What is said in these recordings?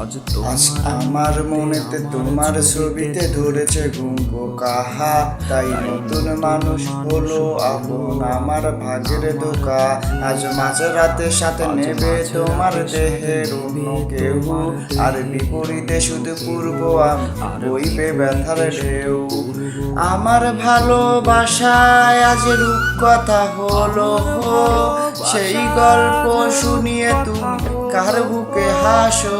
আজ আমার মনেতে তোমার ছবিতে ধরেছে গুঙ্গ। কাহা? তাই নতুন মানুষ হলো আপন আমার ভাগের দোকা আজ মাঝে রাতে সাথে নেবে তোমার দেহের অন্য কেউ। আর বিপরীতে শুধু পূর্ব বইবে ব্যথার ঢেউ। আমার ভালোবাসায় আজ রূপ কথা হলো সেই গল্প শুনিয়ে তুমি কার বুকে হাসো?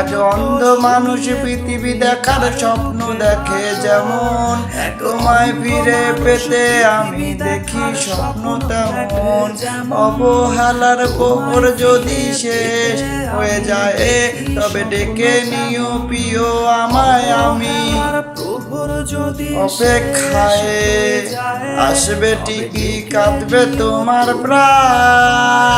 এক অন্ধ মানুষ পৃথিবী দেখার স্বপ্ন দেখে যেমন। তোমায় ফিরে পেতে আমি দেখি স্বপ্ন তেমন। অবহেলার পোহর যদি শেষ হয়ে যায়, তবে ডেকে নিও প্রিয় আমায় আমি। অপেক্ষায় আসবে ঠিকই, কাঁদবে তোমার প্রাণ।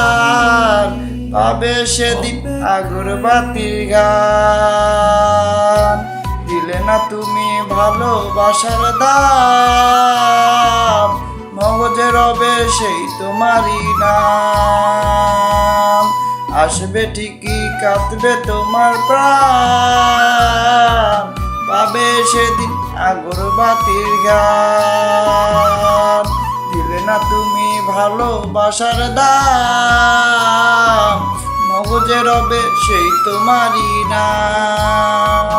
পাবে সেদিন আগরবাতির গান। দিলে না তুমি ভালোবাসার দাম, মগজে রবে সেই তোমারই নাম। আসবে ঠিকই, কাঁদবে তোমার প্রাণ। পাবে সেদিন আগরবাতির গান। দিলে না তুমি ভালোবাসার দাম মগজে রবে সেই তোমারই নাম।